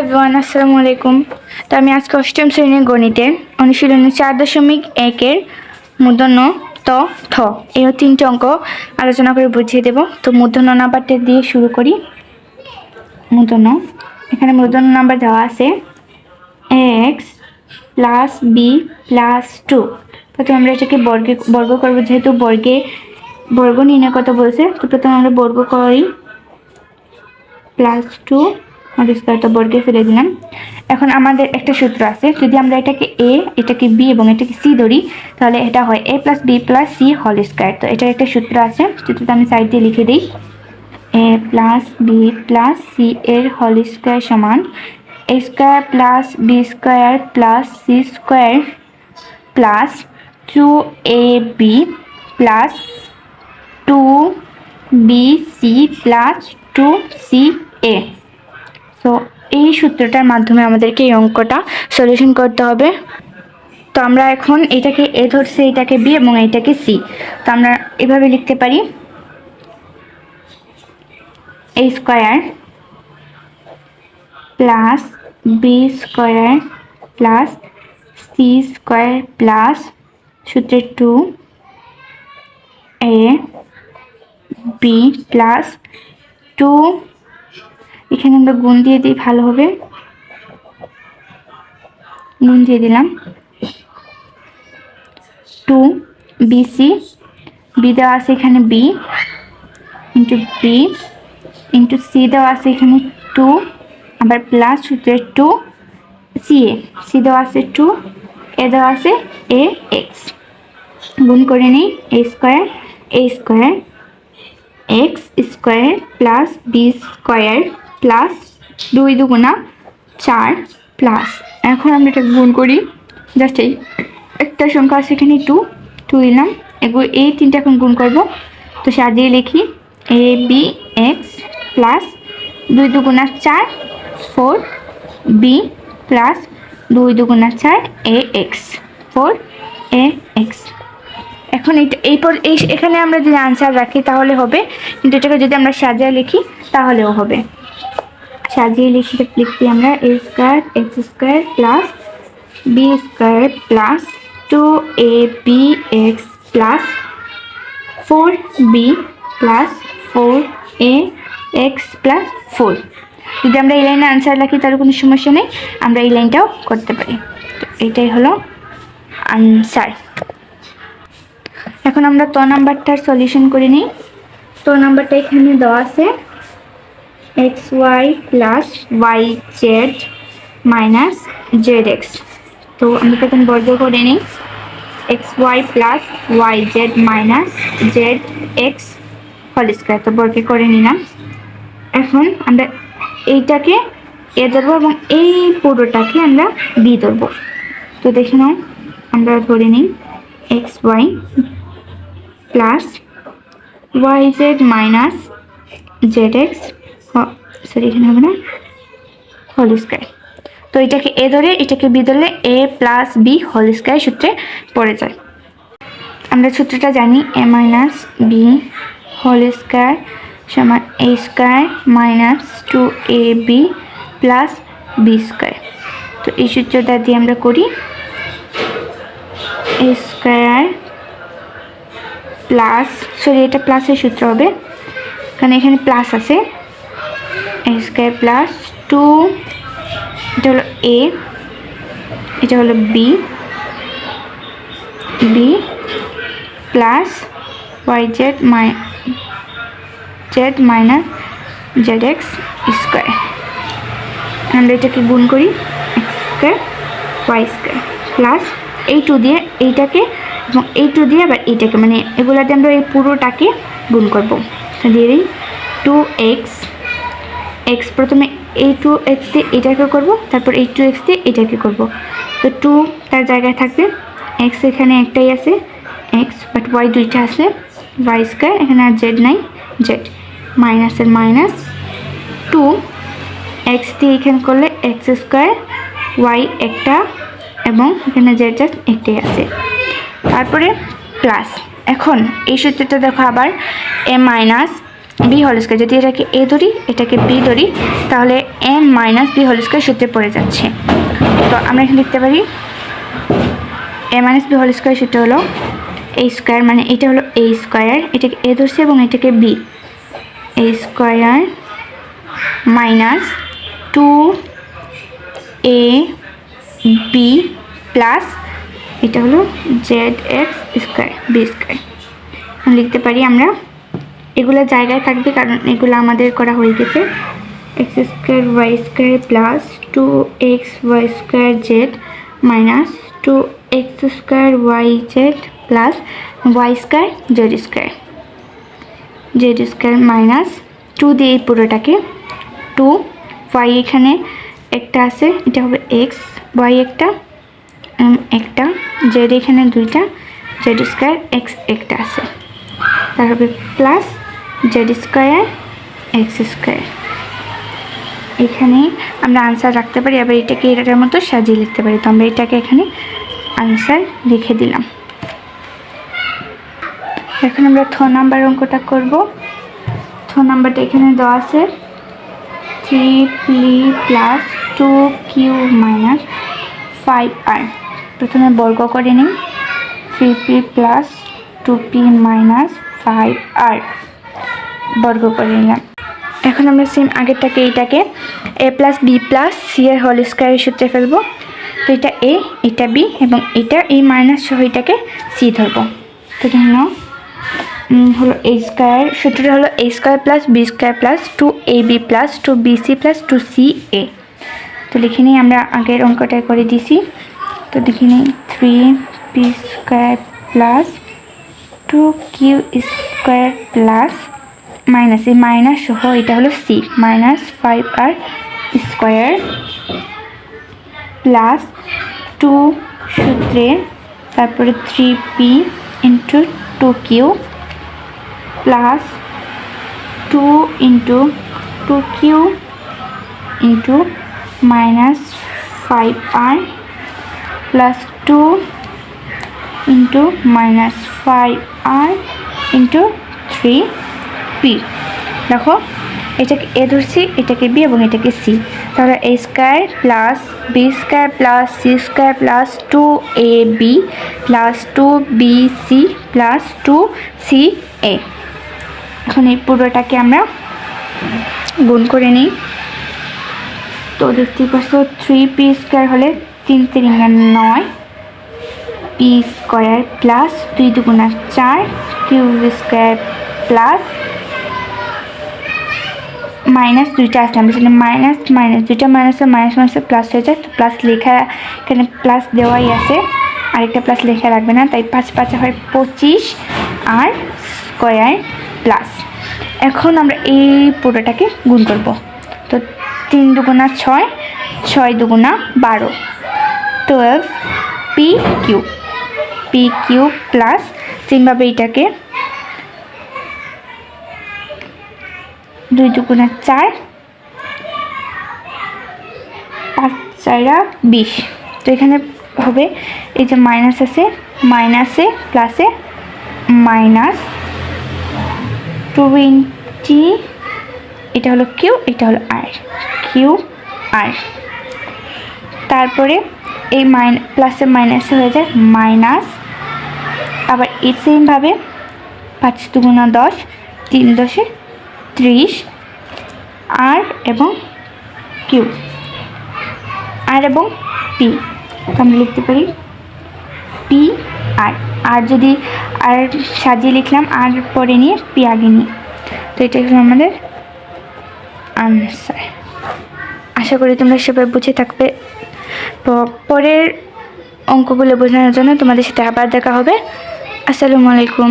Everyone আসসালামু আলাইকুম। তো আমি আজকে অষ্টম শ্রেণির গণিতে অনুশীলনী চার দশমিক একের মূর্ধন্য ত, থ, এই তিনটে অঙ্ক আলোচনা করে বুঝিয়ে দেব। তো মূর্ধন্য নাম্বারটা দিয়ে শুরু করি। মূর্ধন্য, এখানে মূর্ধন্য নাম্বার দেওয়া আছে x plus b plus two প্রথমে আমরা এটাকে বর্গে, বর্গ করব, যেহেতু বর্গে, বর্গ নির্ণয় কত বলছে, তো প্রথমে আমরা বর্গ করি প্লাস টু স্কোয়ারটা বর্গে ফেলে দিলাম। এখন আমাদের একটা সূত্র আছে, যদি আমরা এটাকে এ এটাকে বি এবং এটাকে সি ধরি, তাহলে এটা হয় a plus b plus c whole square তো এটার একটা সূত্র আছে, সূত্রটা আমি সাইড দিয়ে লিখে দিই। A plus b plus c এর হোল স্কোয়ার সমান a square plus b square plus c square plus two a b plus two b c plus two c a so এই সূত্রটার মাধ্যমে আমাদেরকে এই অঙ্কটা সলিউশন করতে হবে। তো আমরা এখন এটাকে, এ ধরছি, এটাকে বি এবং এটাকে সি। তো আমরা এভাবে লিখতে পারি। A square plus b square plus c square plus সূত্রের two a b plus two এখানে আমরা গুণ দিয়ে দিই, ভালো হবে। গুণ দিয়ে দিলাম। টু বিসি বি দেওয়া আছে এখানে b, into b, into c দেওয়া আছে এখানে টু, আবার প্লাস সূত্রের টু, সি এ, সি দেওয়া আছে টু, এ দেওয়া আছে এ, এক্স। গুণ করে নিই, a square a square, x square plus b square. Plus দুই দুগুণা চার প্লাস এখন আমরা এটা গুণ করি। জাস্ট এই একটা সংখ্যা আছে এখানে টু টু দিলাম। এগুলো এই তিনটা এখন গুণ করব। তো সাজিয়ে লিখি। এ বি এক্স প্লাস দুই দুগুণা চার ফোর বি প্লাস দুই দুগুণা চার a x four a x এখন এটা এই পর এই এখানে আমরা যদি আনসার রাখি তাহলে হবে। কিন্তু এটাকে যদি আমরা সাজিয়ে লিখি তাহলেও হবে। সাজিয়ে লিখি লিখতে আমরা a square x square plus b square plus two a b x plus four b plus four a x plus four যদি আমরা এই লাইনে আনসার রাখি তার কোনো সমস্যা নেই। আমরা এই লাইনটাও করতে পারি। তো এটাই হলো আনসার এখন আমরা ত নাম্বারটার সলিউশন করে নিই। তো নাম্বারটা এখানে দেওয়া আছে। X y plus y z minus z x তো আমি প্রথম বর্গ করে নিই। X y plus y z minus z x whole square তো বর্গে করে নিলাম। এখন আমরা এইটাকে এ ধরবো এবং এই পুরোটাকে আমরা বি ধরবো। তো দেখে নাও, আমরা ধরে নিই x y plus y z minus z x sorry, এখানে হবে না? হোল স্কোয়ার তো এটাকে এ ধরে, এটাকে বি ধরলে a plus b whole square সূত্রে পড়ে যায়। আমরা সূত্রটা জানি a minus b whole square সমান a square minus two a b plus b square তো এই সূত্রটা দিয়ে আমরা করি এ স্কোয়ার প্লাস সরি, এটা প্লাসের সূত্র হবে। কারণ এখানে প্লাস আছে। স্কোয়ার প্লাস টু এটা হলো এ এটা হলো b b plus y z মাই z minus z x square আমরা এটাকে গুণ করি? X square y square plus এই টু দিয়ে এইটাকে, এবং এই টু দিয়ে আবার এইটাকে মানে এগুলাতে আমরা এই পুরোটাকে গুণ করব। দিয়ে দিই টু এক্স এক্স প্রথমে এই টু এক্স দিয়ে এটাকে করব, তারপর এই টু এক্স দিয়ে এটাকে করব। তো টু তার জায়গায় থাকবে। এক্স এখানে একটাই আছে এক্স বাট ওয়াই দুইটা আছে। ওয়াই স্কোয়ার এখানে আর জেড নাই জেড মাইনাসের মাইনাস টু এক্স দিয়ে এখানে করলে এক্স স্কোয়ার ওয়াই একটা, এবং এখানে জেড জাস্ট একটাই আছে। তারপরে প্লাস এখন এই সূত্রটা দেখো আবার a minus b whole square যদি এটাকে এ ধরি, এটাকে বি ধরি, তাহলে m minus b whole square সূত্রে পড়ে যাচ্ছে। তো আমরা এখানে লিখতে পারি a minus b whole square সূত্র হলো এ স্কোয়ার মানে এটা হলো এ স্কোয়ার এটাকে এ ধরছে এবং এটাকে b a square minus two a b plus এটা হলো z x square b square লিখতে পারি আমরা এগুলো জায়গায় থাকবে, কারণ এগুলো আমাদের করা হয়ে গেছে। X square y square plus two x y square z minus two x square y z plus y square z square z square minus two দিয়ে এই পুরোটাকে টু ওয়াই এখানে একটা আছে, এটা হবে এক্স ওয়াই একটা একটা জেড এখানে দুইটা জেড স্কোয়ার এক্স একটা আছে। তার হবে plus z square, x square. এখানে আমরা আনসার রাখতে পারি, আবার এটাকে এটার মতো সাজিয়ে লিখতে পারি। তো আমরা এটাকে এখানে আনসার লিখে দিলাম। এখন আমরা থ নাম্বার অঙ্কটা করব। থ নাম্বারটা এখানে দেওয়া আছে। Three p plus two q minus five r. প্রথমে বর্গ করে নিই। Three p plus two p minus five r. বর্গ করে নিলাম এখন আমরা সেম আগেরটাকে এইটাকে a plus b plus c এর হোল স্কোয়ারের সূত্রে ফেলব। তো এটা এ এটা বি এবং এটা এই মাইনাস সহ এটাকে সি ধরবো। তো জন্য হলো এ স্কোয়ার সূত্রটা হলো a square plus b square plus two a b plus two b c plus two c a তো লিখে নিই, আমরা আগের অঙ্কটা করে দিছি। তো লিখে নিই three p square plus two q square plus minus এই মাইনাস সহ, এটা হলো c minus five r square plus two সূত্রে, তারপরে three p into two q plus two into two q into minus five r plus two into minus five r into three p. দেখো, এটাকে এ ধরছি, এটাকে B এবং এটাকে C. তাহলে a square plus b square plus c square plus two a b plus two b c plus two c a. এখন এই পুরোটাকে আমরা গুণ করে নিই। তো দেখতেই পাচ্ছ থ্রি পি স্কোয়ার হলে তিন তিরিঙ্গা নয়। পি স্কোয়ার প্লাস দুই দুগুণা চার কিউব স্কোয়ার প্লাস মাইনাস দুইটা আসলে আমরা সেখানে মাইনাস মাইনাস দুইটা মাইনাসে মাইনাস মাইনাসে প্লাস হয়ে যায়। প্লাস লেখা এখানে প্লাস দেওয়াই আছে। আরেকটা প্লাস লেখা লাগবে না। তাই পাঁচ পাঁচে হয় পঁচিশ আর স্কোয়ার প্লাস এখন আমরা এই পুরোটাকে গুণ করব। তো তিন দুগুণা ছয় ছয় দুগুণা বারো। Twelve p q p q plus সেমভাবে এটাকে দুই দুগুণা চার, পাঁচ চারা বিশ। তো এখানে হবে, এই যে মাইনাস আছে মাইনাসে প্লাসে মাইনাস টোয়েন্টি এটা হলো কিউ এটা হলো আর কিউ আর তারপরে এই মাইন প্লাসে মাইনাসে হয়ে যায় মাইনাস আবার এই সেমভাবে পাঁচ দুগুণা দশ, তিন দশে ত্রিশ, আর এবং কিউ, আর এবং পি, তো আমরা লিখতে পারি পি আর। আর যদি আর সাজিয়ে লিখলাম, আর পরে নিয়ে পি আগে নিই। তো এটা আমাদের আনসার আশা করি তোমরা সবাই বুঝে থাকবে। পরের অঙ্কগুলো বোঝানোর জন্য তোমাদের সাথে আবার দেখা হবে। আসসালামু আলাইকুম।